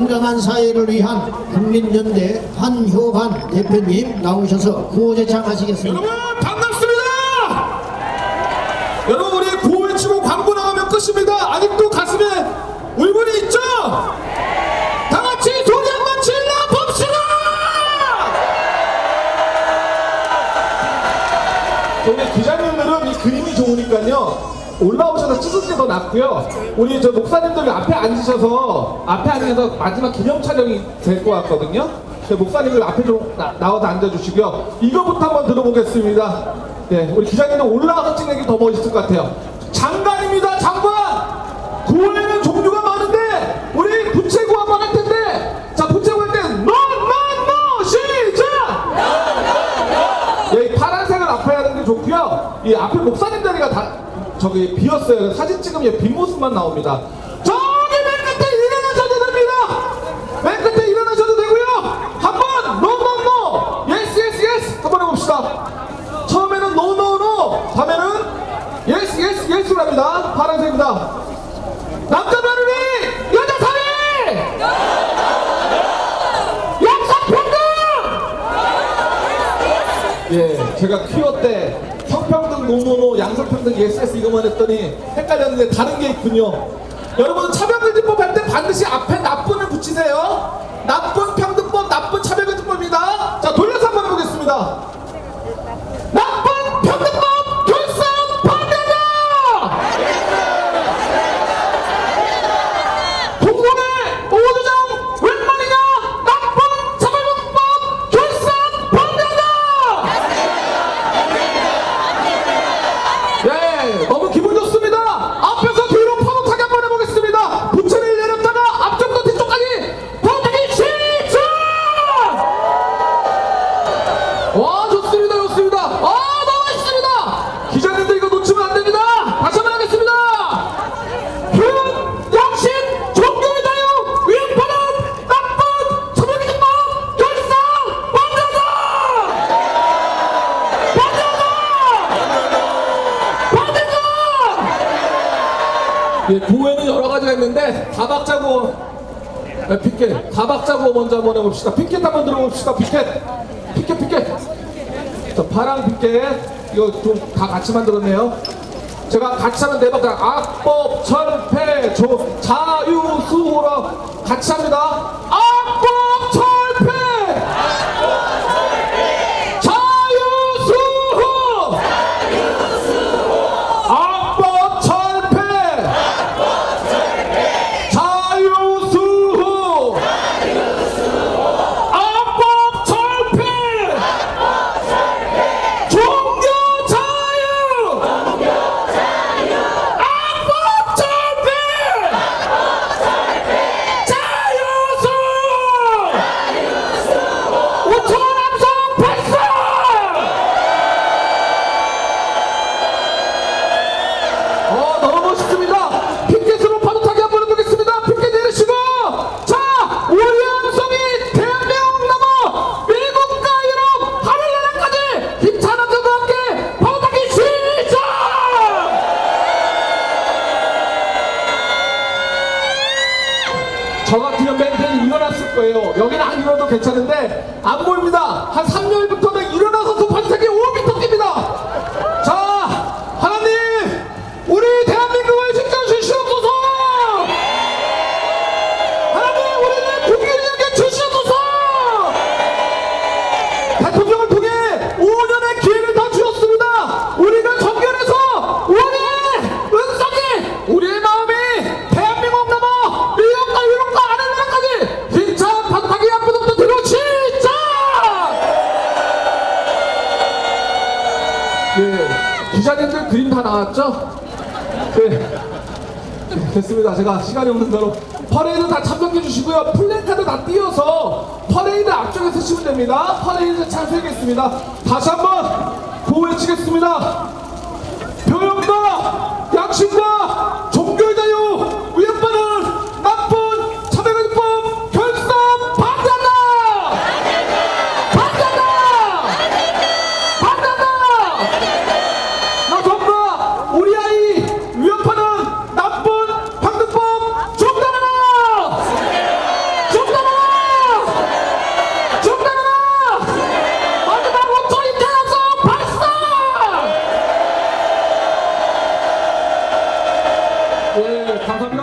건강한 사회를 위한 국민연대 한효반 대표님 나오셔서 구호제창 하시겠습니다. 여러분 반갑습니다. 여러분 우리 구호 외치고 광고 나가면 끝입니다. 아직도 가슴에 울분이 있죠? 다 같이 소리 한번 질러 봅시다. 우리 기자님들은 이 그림이 좋으니까요. 올라오셔서 찍은 게더 낫고요. 우리 저 목사님들 앞에 앉으셔서 앞에 앉으셔서 마지막 기념 촬영이 될 것 같거든요. 저 목사님들 앞에 좀 나, 나와서 앉아주시고요. 이거부터 한번 들어보겠습니다. 네, 우리 기자님들 올라가서 찍는 게 더 멋있을 것 같아요. 장관입니다, 장관. 구호에는 종류가 많은데 우리 부채구 한번 할 텐데 자 부채구 할 때 노노노 시작. 예, 이 파란색을 좋고요. 이 앞에 목사님 자리가 다 저기 비었어요. 사진 찍으면 빈 모습만 나옵니다. 저기 맨 끝에 일어나셔도 됩니다. 맨 끝에 일어나셔도 되고요. 한번 노노노 예스 예스 예스 한번 해봅시다. 처음에는 노노노 다음에는 예스 예스 예스로 합니다. 파란색입니다. 남자 며느리 여자 사위 양성평등 예, 제가 퀴어 때 성평등 노노노 양성평등 예스예스 이거만 했더니 헷갈렸는데 다른 게 있군요. 여러분 차별금지법 할 때 반드시 앞에 나쁜을 붙이세요. 나쁜 평등법, 나쁜 차별금지법입니다. 와, 좋습니다, 좋습니다. 아, 너무 멋있습니다. 기자님들 이거 놓치면 안 됩니다. 다시 한번 하겠습니다. 표현, 양심, 종교의 자유, 위협하는 나쁜 차별금지법 결성 반대다! 반대다! 예, 구호에는 여러 가지가 있는데 다박자고 네, 피켓 다박자고 먼저 한번 해봅시다 피켓 한번 들어봅시다 피켓 피켓 피켓 자, 파랑 피켓 이거 좀 다 같이 만들었네요. 제가 같이 하면 네 박자 악법 철폐 조 자유수호라 같이 합니다 거예요. 여기는 안 일어나도 괜찮은데 안 보입니다. 한 3년부터는 일어나서서 파도 타기 5m 뜁니다. 자, 하나님, 우리 대한민국을 지켜주시옵소서! 하나님, 우리를 국기를 여겨 주시옵소서! 대통령을 통해 5년의 기회를 더 주었습니다. 우리가 정결해서 우리의 은성이 우리의 마음이 대한민국 넘어 미국과 유럽과 하늘나라까지 힘찬 반타기 앞부터 들어 시작! 네, 기자님들 그림 다 나왔죠? 네. 네, 됐습니다. 제가 시간이 없는 대로 퍼레이드 다 참석해 주시고요. 플랜카드 다 띄어서 퍼레이드 앞쪽에 서시면 됩니다. 퍼레이드 참석하겠습니다. 다시 한번 구호 외치겠습니다. 표현과 양심과 对狂欢